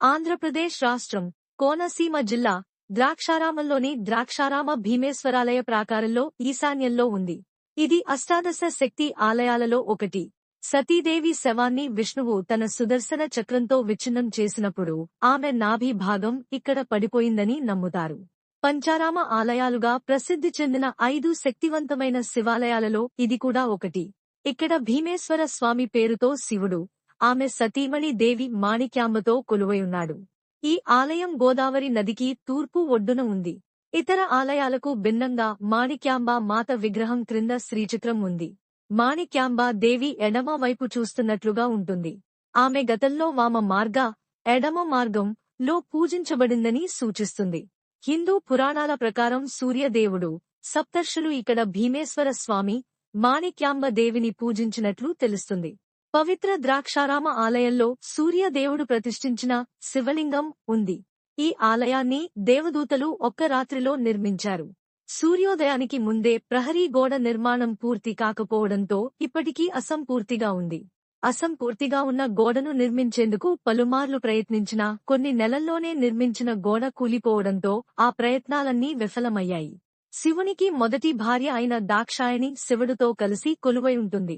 ఆంధ్రప్రదేశ్ రాష్ట్రం కోనసీమ జిల్లా ద్రాక్షారామంలోని ద్రాక్షారామ భీమేశ్వరాలయ ప్రాకారంలో ఈశాన్యంలో ఉంది. ఇది అష్టాదశ శక్తి ఆలయాలలో ఒకటి. సతీదేవి శవాన్ని విష్ణువు తన సుదర్శన చక్రంతో విచ్ఛిన్నం చేసినప్పుడు ఆమె నాభి భాగం ఇక్కడ పడిపోయిందని నమ్ముతారు. పంచారామ ఆలయాలుగా ప్రసిద్ధి చెందిన ఐదు శక్తివంతమైన శివాలయాలలో ఇది కూడా ఒకటి. ఇక్కడ భీమేశ్వర స్వామి పేరుతో శివుడు ఆమె సతీమణి దేవి మాణిక్యాంబతో కొలువయున్నాడు ఈ ఆలయం గోదావరి నదికి తూర్పు ఒడ్డున ఉంది. ఇతర ఆలయాలకు భిన్నంగా మాణిక్యాంబ మాత విగ్రహం క్రింద శ్రీచక్రం ఉంది. మాణిక్యాంబ దేవి ఎడమ వైపు చూస్తున్నట్లుగా ఉంటుంది. ఆమె గతంలో వామ మార్గ ఎడమ మార్గం లో పూజించబడిందని సూచిస్తుంది. హిందూ పురాణాల ప్రకారం సూర్యదేవుడు సప్తర్షులు ఇక్కడ భీమేశ్వర స్వామి మాణిక్యాంబ దేవిని పూజించినట్లు తెలుస్తుంది. పవిత్ర ద్రాక్షారామ ఆలయంలో సూర్యదేవుడు ప్రతిష్ఠించిన శివలింగం ఉంది. ఈ ఆలయాన్ని దేవదూతలు ఒక్క రాత్రిలో నిర్మించారు. సూర్యోదయానికి ముందే ప్రహరీ గోడ నిర్మాణం పూర్తి కాకపోవడంతో ఇప్పటికీ అసంపూర్తిగా ఉంది. అసంపూర్తిగా ఉన్న గోడను నిర్మించేందుకు పలుమార్లు ప్రయత్నించినా కొన్ని నెలల్లోనే నిర్మించిన గోడ కూలిపోవడంతో ఆ ప్రయత్నాలన్నీ విఫలమయ్యాయి. శివునికి మొదటి భార్య అయిన దాక్షాయణి శివుడితో కలిసి కొలువై ఉంటుంది.